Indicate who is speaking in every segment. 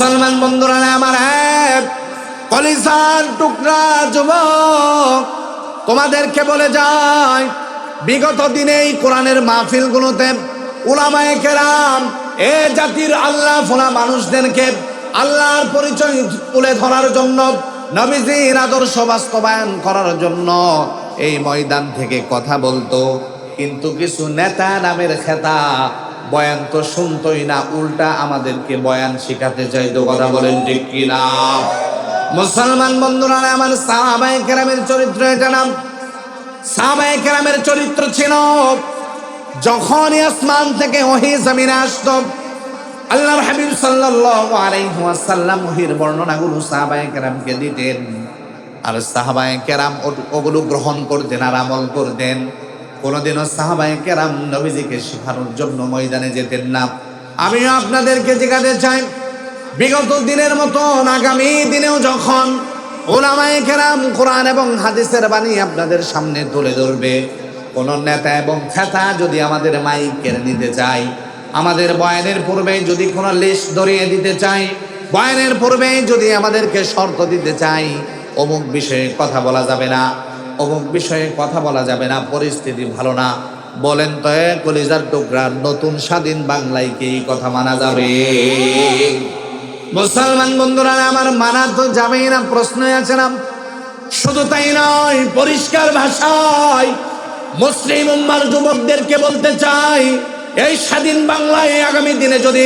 Speaker 1: মুসলমান বন্ধুরা আমার কলিসার টুকরা যুবক, তোমাদেরকে বলে যায়, বিগত দিনে এই কোরআনের মাহফিলগুলোতে উলামায়ে কেরাম এ জাতির আল্লাহ ফোলা মানুষদেরকে আল্লাহর পরিচয় তুলে ধরার জন্য, নবীজির আদর্শ বাস্তবায়ন করার জন্য এই ময়দান থেকে কথা বলতো। কিন্তু কিছু নেতা নামের খেতা বয়ান তো শুনতোই না, উল্টা আমাদেরকে বয়ান শিখাতে চাইতো, কথা বলেন ঠিক কিনা? মুসলমান বন্ধুরা, আমার সাহাবাই কেরামের চরিত্র এটা নাম সাহাবায়ে কেরামের চরিত্র ছিল যখন আসমান থেকে ওহি জমিনে আসতো, আল্লাহর হাবিব সাল্লাল্লাহু আলাইহি ওয়াসাল্লাম ওহির বর্ণনাগুলো সাহাবায়ে কেরামকে দিতেন। আর সাহাবায়ে কেরাম ওগুলো গ্রহণ করতেন আর আমল করতেন। কোনোদিনও সাহাবায়ে কেরাম নবীজিকে শেখানোর জন্য ময়দানে যেতেন না। আমিও আপনাদেরকে জিজ্ঞাসা চাই, বিগত দিনের মতন, আগামী দিনেও যখন ওলামায়ে কেরাম কোরআন এবং হাদিসের বাণী আপনাদের সামনে তুলে ধরবে, কোন নেতা এবং খেতা যদি আমাদের মাইক কেড়ে নিতে চায়, আমাদের বয়ানের পূর্বে যদি কোনো লিস্ট ধরিয়ে দিতে চাই বয়ানের পূর্বে যদি আমাদেরকে শর্ত দিতে চাই অমুক বিষয়ে কথা বলা যাবে না। অমুক বিষয়ে কথা বলা যাবে না, পরিস্থিতি ভালো না। বলেন তো কলিজার টুকরা, নতুন স্বাধীন বাংলায় কি কথা মানা যাবে? মুসলমান বন্ধুরা, আমার মানা তো যাবেই না প্রশ্ন আছে না। শুধু তাই নয়, পরিষ্কার ভাষায় মুসলিম উম্মার যুবকদেরকে বলতে চাই, এই স্বাধীন বাংলায় আগামী দিনে যদি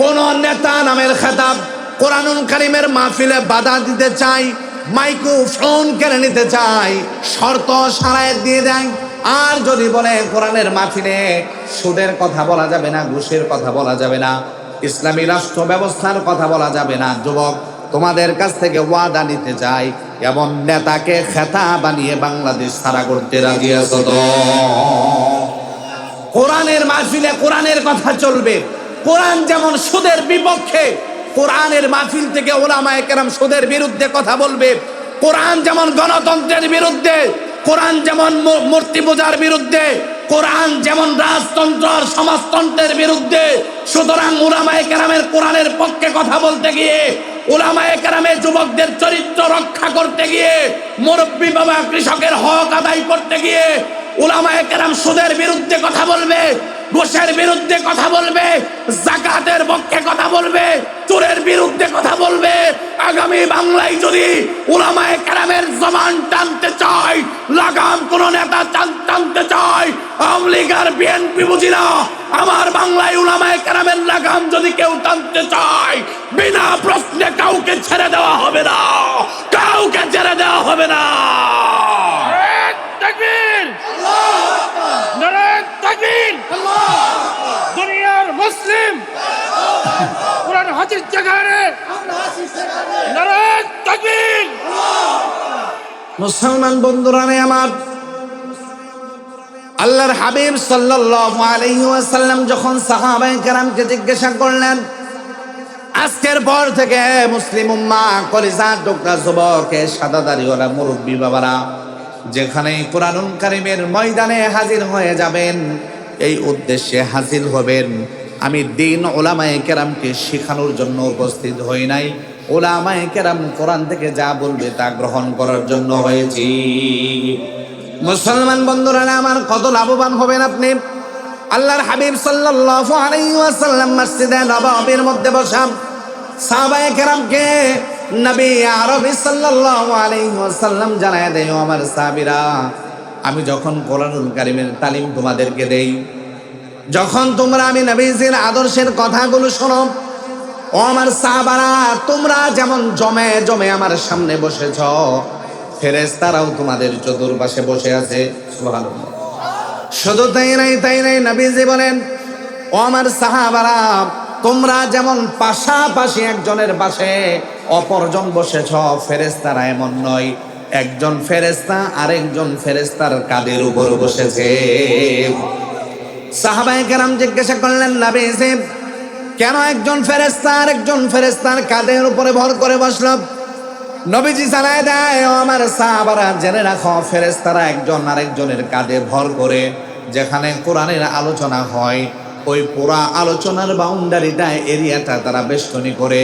Speaker 1: কোন নেতা নামের খেতাব কোরআনুল কারিমের মাহফিলে বাধা দিতে চাই মাইক্রোফোন কেড়ে নিতে চাই। শর্ত সারায় দিয়ে দেয়। আর যদি বলে কোরআনের মাহফিলে সুদের কথা বলা যাবে না, ঘুষের কথা বলা যাবে না, ইসলামী রাষ্ট্র ব্যবস্থার কথা বলা যাবে না, যুবক, তোমাদের কাছ থেকে ওয়াদা নিতে চাই। এমন নেতাকে খেতা বানিয়ে বাংলাদেশ সারা করতে রাজি আছো তো? কোরআনের মাহফিলে কোরআনের কথা চলবে। কোরআন যেমন সুদের বিপক্ষে কোরআনের মাহফিল থেকে ওলামায়ে কেরাম সুদের বিরুদ্ধে কথা বলবে। কোরআন যেমন গণতন্ত্রের বিরুদ্ধে, কোরআন যেমন মূর্তি পূজার বিরুদ্ধে, কোরআন যেমন রাজতন্ত্র আর সমাজতন্ত্রের বিরুদ্ধে, সুতরাং ওলামায়ে কেরামের কোরআনের পক্ষে কথা বলতে গিয়ে ওলামায়ে কেরামের যুবকদের চরিত্র রক্ষা করতে গিয়ে, মুরব্বী বাবা কৃষকের হক আদায় করতে গিয়ে ওলামায়ে কেরাম সুদের বিরুদ্ধে কথা বলবে। ঘোষের বিরুদ্ধে কথা বলবে, জাকাতের পক্ষে কথা বলবে, চোরের বিরুদ্ধে কথা বলবে। আগামী বাংলায় যদি ওলামায়ে কেরামের জমান টানতে চায়, লাগাম কোন নেতা টানতে চায়, আওয়ামী লীগ আর বিএনপি বুঝি না, আমার বাংলায় উলামায়ে কেরামের লাগাম যদি কেউ টানতে চায়, বিনা প্রশ্নে কাউকে ছেড়ে দেওয়া হবে না, কাউকে ছেড়ে দেওয়া হবে না
Speaker 2: তাকবীর নারায়ণ তাকবীর দুনিয়ার মুসলিম। কোরআন হাদিস জাগারে নারায়ণ তাকবীর।
Speaker 1: মুসলমান বন্ধুরা আমার, আল্লাহর হাবিব সাল্লাল্লাহু আলাইহি ওয়াসাল্লাম যখন সাহাবায়ে কেরামকে জিজ্ঞাসা করলেন, আজকের পর থেকে মুসলিম উম্মা কলিজা টুকরা যুবকে সাদা দাড়িওয়ালা মুরব্বী বাবারা যেখানে কোরআনুল কারিমের ময়দানে হাজির হয়ে যাবেন, এই উদ্দেশ্যে হাজির হবেন। আমি দিন ওলামায়ে কেরামকে শেখানোর জন্য উপস্থিত হই নাই। ওলামায়ে কেরাম কোরআন থেকে যা বলবে তা গ্রহণ করার জন্য হয়েছি। মুসলমান বন্ধুরা, আমার কত লাভবান হবেন আপনি? আল্লাহর হাবিব সাল্লাল্লাহু আলাইহি ওয়াসাল্লাম মসজিদে নববীর মধ্যে বসাম সাহাবায়ে কেরামকে নবী আরবি সাল্লাল্লাহু আলাইহি ওয়াসাল্লাম জানায় দেয় আমার সাহাবীরা, আমি যখন কোরআনুল কারীমের তালিম তোমাদেরকে দেই যখন তোমরা আমি নবীজির আদর্শের কথাগুলো শোনো, ও আমার সাহাবারা, তোমরা যেমন জমে জমে আমার সামনে বসেছ, ফেরেশতারাও তোমাদের চতুর্পাশে বসে আছে। শুধু তাই নাই তাই নাই, নবীজি বলেন, ও আমার সাহাবারা, তোমরা যেমন পাশাপাশি একজনের পাশে অপরজন বসেছ ফেরেস্তারা এমন নয়, একজন ফেরেস্তা আরেকজন ফেরেস্তার কাদের উপর বসেছে। সাহাবায়ে কেরাম জিজ্ঞাসা করলেন নবীজি কেন একজন ফেরেস্তা আর একজন ফেরেস্তার কাদের উপরে ভর করে বসল? নবীজি জানায় দেয় আমার সাহাবারা, জেনে রাখো ফেরেস্তারা একজন আরেকজনের কাঁধে ভর করে যেখানে কোরআনের আলোচনা হয়, ওই পুরা আলোচনার বাউন্ডারিটা, এরিয়াটা তারা বেষ্টনী করে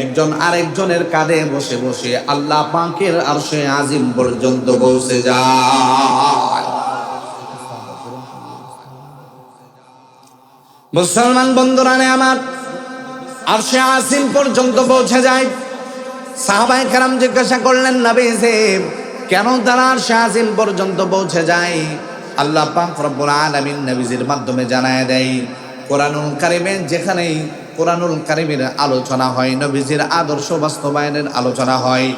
Speaker 1: একজন আরেকজনের কাঁধে বসে বসে আল্লাহ পাকের আরশে আজিম পর্যন্ত পৌঁছে যায়। মুসলমান বন্ধুরা নে আমার, আরশে আজিম পর্যন্ত পৌঁছে যায়। সাহাবাই কারাম জিজ্ঞাসা করলেন, নবী যে কেন তারা আরশে আজিম পর্যন্ত পৌঁছে যায়? আল্লাহ পাক রব্বুল আলামিন নবীজির মাধ্যমে জানায় দেয়, কোরআনুল কারিমে যেখানেই কোরআনুল কারিমের আলোচনা হয়, নবীজির আদর্শ বাস্তবায়নের আলোচনা হয়,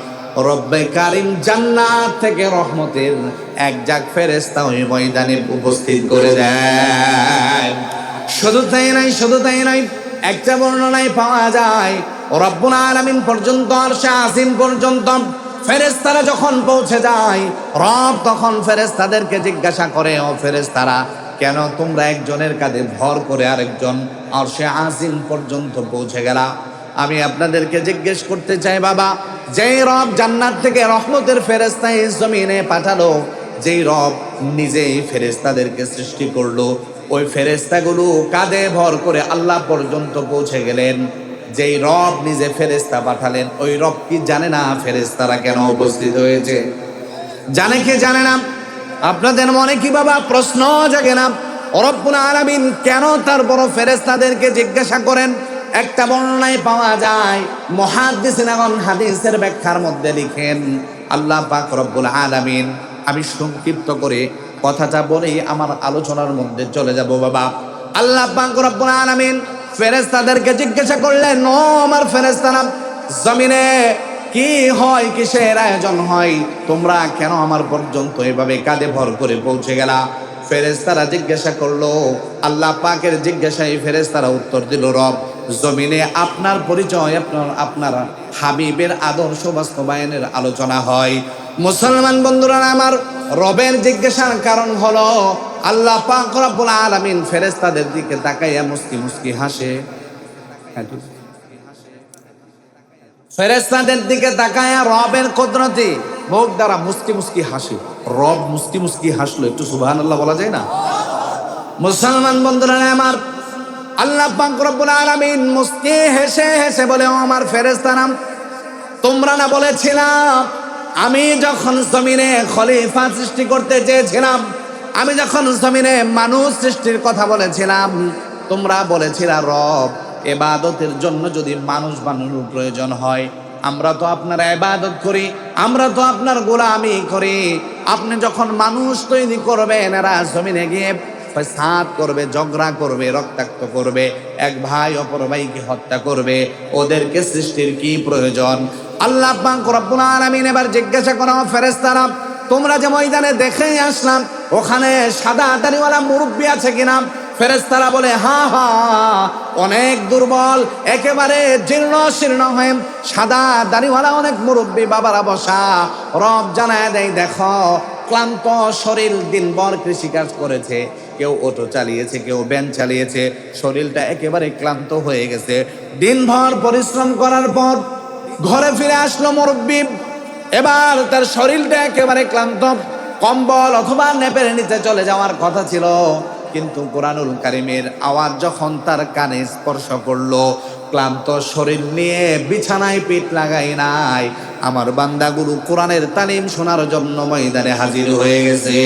Speaker 1: রব্বে কারিম জান্নাত থেকে রহমতের এক জাক ফেরেস্তা ওই ময়দানে উপস্থিত করে দেয় শুধু তাই নাই শুধু তাই নাই একটা বর্ণনায় পাওয়া যায়, রব্বুল আলামিন পর্যন্ত আর আসিম পর্যন্ত ফেরেস্তারা যখন পৌঁছে যায়, রব তখন ফেরেস্তাদেরকে জিজ্ঞাসা করে, ও ফেরেস্তারা কেন তোমরা একজনের কাঁধে ভর করে আরেকজন আর সে আসিম পর্যন্ত পৌঁছে গেলা? আমি আপনাদেরকে জিজ্ঞেস করতে চাই, বাবা, যেই রব জান্নাত থেকে রহমতের ফেরেস্তা এই জমিনে পাঠালো, যেই রব নিজেই ফেরেস্তাদেরকে সৃষ্টি করল ওই ফেরেস্তাগুলো কাঁধে ভর করে আল্লাহ পর্যন্ত পৌঁছে গেলেন। যেই রব নিজে ফেরেস্তা পাঠালেন, ওই রব কি জানে না ফেরেস্তারা কেন উপস্থিত হয়েছে? জানে কি জানে না? আপনাদের মনে কি বাবা প্রশ্ন জাগে না? রব্বুল আলামিন কেন তার বড় ফেরেস্তাদেরকে জিজ্ঞাসা করেন? একটা বর্ণনায় পাওয়া যায় মহাদ্দিসিন হাদিসের ব্যাখ্যার মধ্যে লিখেন, আল্লাহ পাক রব্বুল আলামিন, আমি সংক্ষিপ্ত করে কথাটা বলেই আমার আলোচনার মধ্যে চলে যাব, বাবা। আল্লাহ পাক রব্বুল আলামিন জিজ্ঞাসা করলেন, ও আমার ফেরেশতারা জমিনে কি হয়, কিসের আয়োজন হয়? তোমরা কেন আমার পর্যন্ত এভাবে কাঁধে ভর করে পৌঁছে গেলা? ফেরেশতারা জিজ্ঞাসা করল, আল্লাহ পাকের জিজ্ঞাসায় ফেরেশতারা উত্তর দিল, রব, জমিনে আপনার পরিচয়, আপনার আপনার হাবিবের আদর্শ বাস্তবায়নের আলোচনা হয়। মুসলমান বন্ধুরা, আমার রবের জিজ্ঞাসার কারণ হলো, আল্লাহ পাক রব্বুল আলামিন ফেরেশতাদের দিকে তাকাইয়া মুস্কি মুস্কি হাসে। ফেরেশতাদের দিকে তাকায়া রবের কুদরতি মুখ দ্বারা মুস্কি মুস্কি হাসি রব মুস্কি মুস্কি হাসলো, একটু সুবহানাল্লাহ বলা যায় না মুসলমান বন্ধুরা, আমার আল্লাহ পাক রব্বুল আলামিন মুস্কি হেসে হেসে বলে, ও আমার ফেরেশতারা তোমরা না বলেছিলাম আমি যখন জমিনে খলিফা সৃষ্টি করতে চেয়েছিলাম, আমি যখন জমিনে মানুষ সৃষ্টির কথা বলেছিলাম, তোমরা বলেছিলা, রব, এবাদতের জন্য যদি মানুষ বানানোর প্রয়োজন হয়, আমরা তো আপনার এবাদত করি, আমরা তো আপনার গোলামি করি। আপনি যখন মানুষ তৈরি করবেন, এরা জমিনে গিয়ে ফাসাদ করবে, ঝগড়া করবে, রক্তাক্ত করবে, এক ভাই অপর ভাইকে হত্যা করবে। ওদেরকে সৃষ্টির কি প্রয়োজন? আল্লাহ আলামিন এবার জিজ্ঞাসা করা ফেরেশতারা, তোমরা যে ময়দানে দেখেই আসলাম, ওখানে সাদা দাড়িওয়ালা মুরব্বী আছে কিনা? ফেরেশতারা বলে, হা হা, অনেক দুর্বল, একেবারে জীর্ণ শীর্ণ হয়ে সাদা দাড়িওয়ালা অনেক মুরব্বী বাবারা বসা, রব জানায় দেয়, দেখো, ক্লান্ত শরীর দিনভর কৃষিকাজ করেছে, কেউ অটো চালিয়েছে, কেউ ব্যান চালিয়েছে, শরীরটা একেবারে ক্লান্ত হয়ে গেছে। দিনভর পরিশ্রম করার পর ঘরে ফিরে আসলো মুরব্বী। এবার তার শরীরটা একেবারে ক্লান্ত, কম্বল অথবা নেপের নিচে চলে যাওয়ার কথা ছিল। কিন্তু কোরআনুল কারিমের আওয়াজ যখন তার কানে স্পর্শ করল, ক্লান্ত শরীর নিয়ে বিছানায় পিঠ লাগাই নাই। আমার বান্দাগুরু কোরআনের তালিম শোনার জন্য ময়দানে হাজির হয়ে গেছে।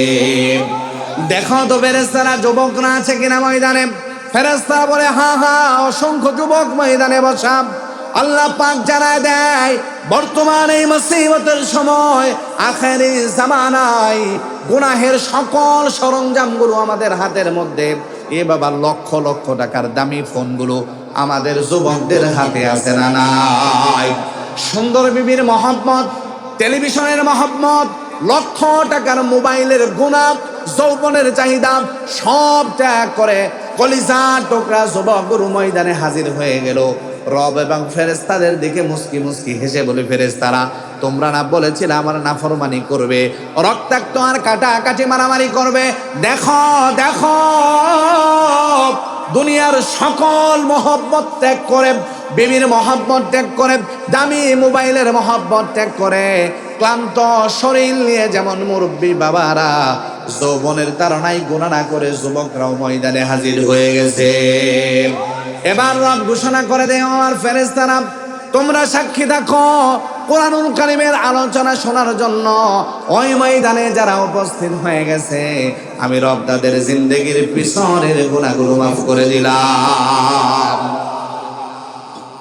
Speaker 1: দেখো তো ফেরেস্তারা যুবকরা আছে কিনা ময়দানে? ফেরেস্তারা বলে, হা হা, অসংখ্য যুবক ময়দানে বসা। আল্লাহ পাক জানায় দেয়, বর্তমান এই মুসিবতের সময়, আখেরি জামানায় গুনাহের সকল সরঞ্জামগুলো আমাদের হাতের মধ্যে। এ বাবা লক্ষ লক্ষ টাকার দামি ফোনগুলো আমাদের যুবকদের হাতে আছে না নাই? সুন্দর বিবির মহব্বত, টেলিভিশনের মহব্বত, লক্ষ টাকার মোবাইলের গুণা, যৌবনের চাহিদা, সব ত্যাগ করে কলিজা টোকরা যুবক গুরু ময়দানে হাজির হয়ে গেল। রব এবং ফেরেস্তাদের দিকে মুস্কি মুস্কি হেসে বলে ফেরেস্তারা তোমরা না বলেছিলে আমার নাফরমানি করবে? রক্তাক্ত আর কাটা কাটি মারামারি করবে? দেখো দেখো, দুনিয়ার সকল মহব্বত ত্যাগ করে, বিবির মহব্বত ত্যাগ করে, দামি মোবাইলের মহব্বত ত্যাগ করে, ক্লান্ত শরীর নিয়ে যেমন মুরব্বী বাবারা, যৌবনের তারণাই গুণা না করে যুবকরাও ময়দানে হাজির হয়ে গেছে। এবার রব ঘোষণা করে দেয় আমার ফেরেস্তারা তোমরা সাক্ষী দেখো কোরআনুল কারিমের আলোচনা শোনার জন্য ওই ময়দানে যারা উপস্থিত হয়ে গেছে। আমি রব তাদের জিন্দগির পিছনের গুণাগুলো মাফ করে দিলাম।